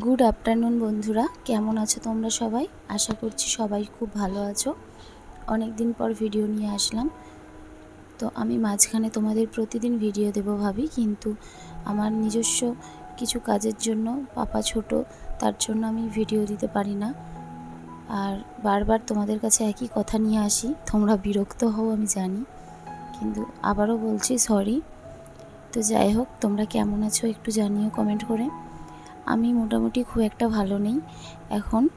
Good afternoon বন্ধুরা। কেমন আছো তোমরা সবাই? আশা করছি সবাই খুব ভালো আছো। অনেক দিন পর ভিডিও নিয়ে আসলাম। তো আমি মাঝখানে তোমাদের প্রতিদিন ভিডিও দেব ভাবি কিন্তু আমার নিজস্ব কিছু কাজের জন্য পাপা ছোট তার জন্য আমি ভিডিও দিতে পারি না। আর বারবার তোমাদের কাছে একই কথা নিয়ে আসি তোমরা বিরক্ত হও আমি জানি। কিন্তু আবারও বলছি সরি তো যাই হোক, তোমরা কেমন আছো একটু জানিও কমেন্ট করে। আমি মোটামুটি খুব একটা ভালো নেই এখন।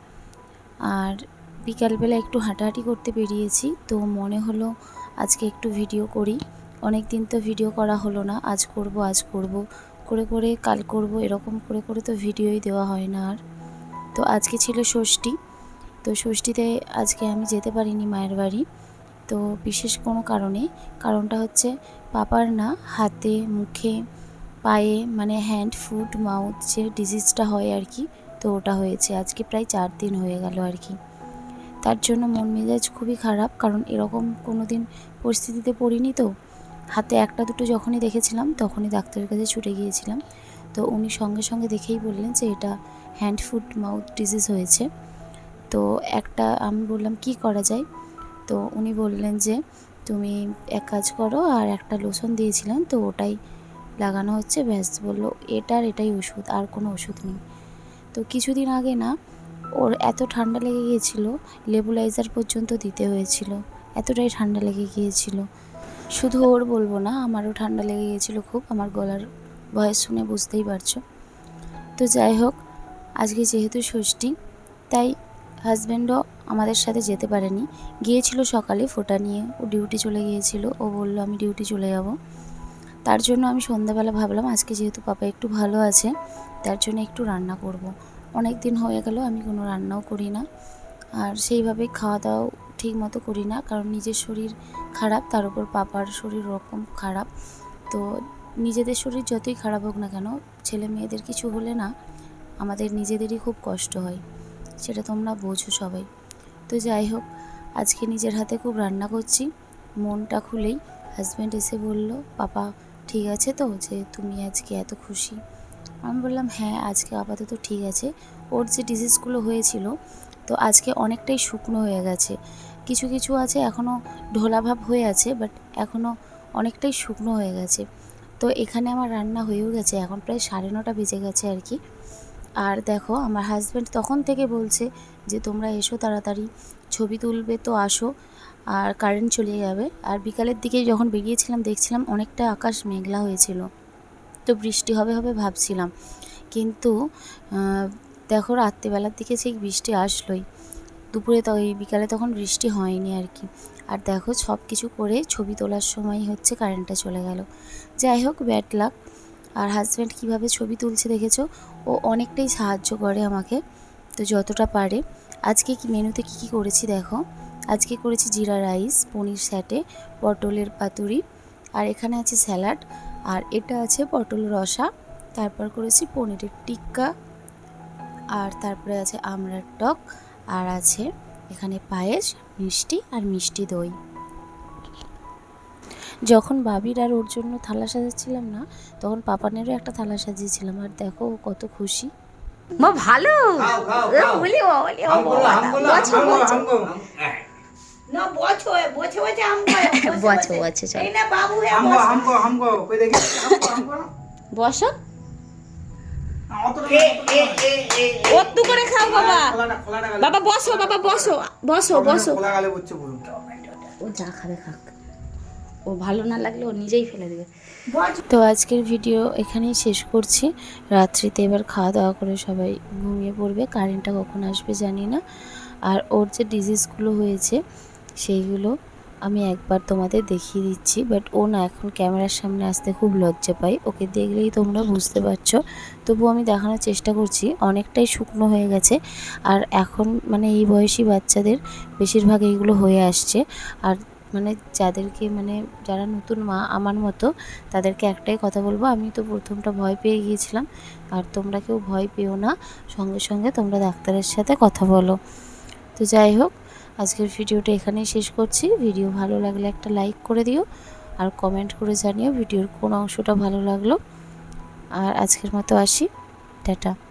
আর বিকালবেলা একটু হাঁটাহাঁটি করতে বেরিয়েছি, তো মনে হলো আজকে একটু ভিডিও করি। অনেক দিন তো ভিডিও করা হলো না, আজ করব আজ করব। করে করে কাল করব, এরকম করে করে তো ভিডিওই দেওয়া হয় না আর। তো আজকে ছিল ষষ্ঠী, তো ষষ্ঠীতে আজকে আমি যেতে পারিনি মায়ের বাড়ি। তো বিশেষ কোনো কারণে, কারণটা হচ্ছে পাপার না হাতে, মুখে, পায়ে মানে হ্যান্ড ফুট মাউথ যে ডিজিজটা হয় আর কি, তো ওটা হয়েছে। আজকে প্রায় চার দিন হয়ে গেল আর কি। তার জন্য মন মেজাজ খুবই খারাপ, কারণ এরকম কোনো দিন পরিস্থিতিতে পড়িনি তো। হাতে একটা দুটো যখনই দেখেছিলাম, তখনই ডাক্তারের কাছে ছুটে গিয়েছিলাম। তো উনি সঙ্গে সঙ্গে দেখেই বললেন যে এটা হ্যান্ড ফুট মাউথ ডিজিজ হয়েছে। তো একটা আমি বললাম, কি করা যায়? তো উনি বললেন যে তুমি এক কাজ করো, আর একটা লোশন দিয়েছিলাম, তো ওটাই লাগানো হচ্ছে, ব্যাস, বলল এটার এটাই ওষুধ, আর কোনো ওষুধ নেই। তো কিছুদিন আগে না, ওর এত ঠান্ডা লেগে গিয়েছিল লেবুলাইজার পর্যন্ত দিতে হয়েছিল, এতটাই ঠান্ডা লেগে গিয়েছিল। শুধু ওর বলব না, আমারও ঠান্ডা লেগে গিয়েছিল খুব, আমার গলার ভয়েস শুনে বুঝতেই পারছ। তো যাই হোক, আজকে যেহেতু ষষ্ঠী, তাই হাজব্যান্ডও আমাদের সাথে যেতে পারেনি। গিয়েছিল সকালে ফোটা নিয়ে। ও ডিউটি চলে গিয়েছিল। ও বলল, আমি ডিউটি চলে যাব। তার জন্য আমি সন্ধ্যাবেলা ভাবলাম, আজকে যেহেতু পাপা একটু ভালো আছে, তার জন্য একটু রান্না করব। অনেক দিন হয়ে গেল, আমি কোনো রান্নাও করি না। আর সেইভাবে খাওয়া দাওয়াও ঠিক মতো করি না, কারণ নিজের শরীর খারাপ, তার উপর পাপার শরীর ওরকম খারাপ। তো নিজেদের শরীর যতই খারাপ হোক না কেন ছেলে মেয়েদের কিছু হলে না, আমাদের নিজেদেরই খুব কষ্ট হয়। সেটা তোমরা বোঝো সবাই। তো যাই হোক, আজকে নিজের হাতে খুব রান্না করছি। মনটা খুলেই হাজব্যান্ড এসে বলল, পাপা, ঠিক আছে তো? যে তুমি আজকে এত খুশি? আমি বললাম হ্যাঁ আজকে আপাতত ঠিক আছে। ওর যে ডিজিজগুলো হয়েছিল, তো আজকে অনেকটাই শুকনো হয়ে গেছে। কিছু কিছু আছে এখনও ঢোলাভাব হয়ে আছে বাট এখনও অনেকটাই শুকনো হয়ে গেছে। তো এখানে আমার রান্না হয়েও গেছে। এখন প্রায় সাড়ে নটা বেজে গেছে আর কি। আর দেখো, আমার হাজব্যান্ড তখন থেকে বলছে যে, তোমরা এসো তাড়াতাড়ি, ছবি তুলবে তো আসো। আর কারেন্ট চলে যাবে। আর বিকালের দিকে যখন বেরিয়েছিলাম, দেখছিলাম অনেকটা আকাশ মেঘলা হয়েছিল। তো বৃষ্টি হবে হবে ভাবছিলাম। কিন্তু দেখো, রাত্রিবেলার দিকে সেই বৃষ্টি আসলোই। দুপুরে তো ওই বিকালে তখন বৃষ্টি হয়নি আর কি। আর দেখো সব কিছু করে ছবি তোলার সময় হচ্ছে কারেন্টটা চলে গেল। যাই হোক ব্যাড লাক আর হাজব্যান্ড কীভাবে ছবি তুলছে দেখেছ? ও অনেকটাই সাহায্য করে আমাকে, তো যতটা পারে। আজকে কি মেনুতে কী কী করেছি দেখো? আজকে করেছি জিরা রাইস, পনির স্যাটে, পটলের পাতুরি, আর এখানে আছে স্যালাড, আর এটা আছে পটল রসা, তারপর করেছি পনিরের টিক্কা, আর তারপরে আছে আমড়ার টক, আর আছে এখানে পায়েস, মিষ্টি আর মিষ্টি দই। যখন বাবির আর ওর জন্য থালা সাজাচ্ছিলাম না তখন পাপানেরও একটা থালা সাজিয়েছিলাম। আর দেখো ও কত খুশি। মা ভালো? বলি বলি না এই না বাবু হে কই দেখি? বসো। করে খাও বাবা। বাবা বসো বাবা বসো। বসো বসো। যা খাবে খাক। ও ভালো না লাগলে ও নিজেই ফেলে দেবে। তো আজকের ভিডিও এখানেই শেষ করছি। রাত্রিতে এবার খাওয়া দাওয়া করে সবাই ঘুমিয়ে পড়বে। কারেন্টটা কখন আসবে জানি না। আর ওর যে ডিজিজগুলো হয়েছে, সেইগুলো আমি একবার তোমাদের দেখিয়ে দিচ্ছি। বাট ও না এখন ক্যামেরার সামনে আসতে খুব লজ্জা পাই ওকে দেখলেই তোমরা বুঝতে পারছ। তবু আমি দেখানোর চেষ্টা করছি। অনেকটাই শুকনো হয়ে গেছে। আর এখন মানে এই বয়সী বাচ্চাদের বেশিরভাগ এইগুলো হয়ে আসছে। আর মানে যাদেরকে মানে যারা নতুন মা, আমার মতো, তাদেরকে একটাই কথা বলব, আমি তো প্রথমটা ভয় পেয়ে গিয়েছিলাম। আর তোমরা কেউ ভয় পেও না, সঙ্গে সঙ্গে তোমরা ডাক্তারের সাথে কথা বলো। তো যাই হোক, আজকের ভিডিওটা এখানেই শেষ করছি। ভিডিও ভালো লাগলে একটা লাইক করে দিও, আর কমেন্ট করে জানিও ভিডিওর কোন অংশটা ভালো লাগল। আর আজকের মতো আসি। টাটা।